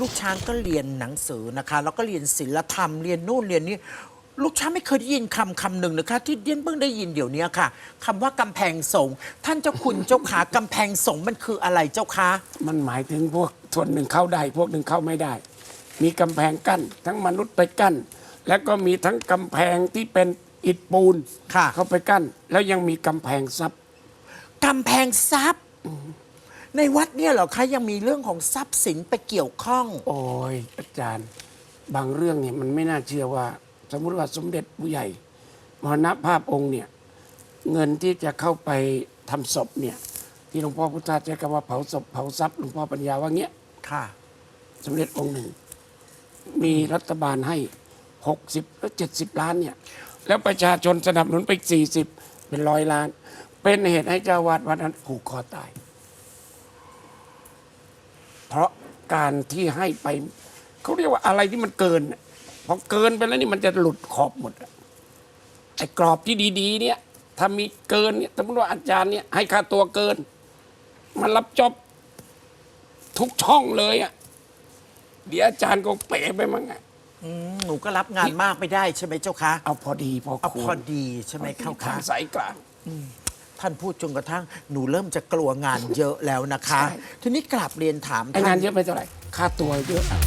ลูกช้างก็เรียนหนังสือนะคะแล้วก็เรียนศิลธรรมเรียนนู่นเรียนนี่ลูกช้างไม่เคยได้ยินคำคำหนึ่งนะคะที่เดียนเพิ่งได้ยินเดี๋ยวนี้ค่ะคำว่ากำแพงสงฆ์ท่านเจ้าคุณเจ้าขากำแพงสงฆ์มันคืออะไรเจ้าคะมันหมายถึงพวกส่วนหนึ่งเข้าได้ พวกหนึ่งเข้าไม่ได้ มีกำแพงกั้น ทั้งมนุษย์ไปกั้น แล้วก็มีทั้งกำแพงที่เป็นอิฐปูนค่ะ เข้าไปกั้น แล้วยังมีกำแพงซับกำแพงทรัพย์ ในวัดเนี่ยเหรอคะยังมีเรื่องของทรัพย์สินไปเกี่ยวข้อง โอ้ยอาจารย์บางเรื่องเนี่ยมันไม่น่าเชื่อว่า สมมุติว่าสมเด็จผู้ใหญ่มรณภาพองค์เนี่ยเงินที่จะเข้าไปทำศพเนี่ยที่หลวงพ่อพุทธาใช้คำว่าเผาศพเผาทรัพย์หลวงพ่อปัญญาว่าเงี้ยค่ะ สมเด็จองค์หนึ่ง มีรัฐบาลให้หกสิบหรือเจ็ดสิบล้านเนี่ยแล้วประชาชนสนับสนุนไปสี่สิบเป็นร้อยล้าน เป็นเหตุให้เจ้าวาดวัดนั้นผูกคอตาย เพราะการที่ให้ไปเขาเรียกว่าอะไรที่มันเกินน่ะพอเกินไปแล้วนี่มันจะหลุดขอบหมดอะไอ้กรอบที่ดีๆ เนี่ยถ้ามีเกินเนี่ยสมมติว่าอาจารย์เนี่ยให้ค่าตัวเกิน มันรับจอบทุกช่องเลยอะเดี๋ยวอาจารย์ก็เป๋ไปมั้งอะอืมหนูก็รับงานมากไม่ได้ใช่ไหมเจ้าคะเอาพอดีพอเอาควพอรดีใช่ไหมเข้าทาคะงสายกลาง ท่านพูดจนกระทั่งหนูเริ่มจะกลัวงานเยอะแล้วนะคะใช่ทีนี้กลับเรียนถามไอ้ท่งานเยอะไม่เท่าไหร่ค่าตัวเยอะอะ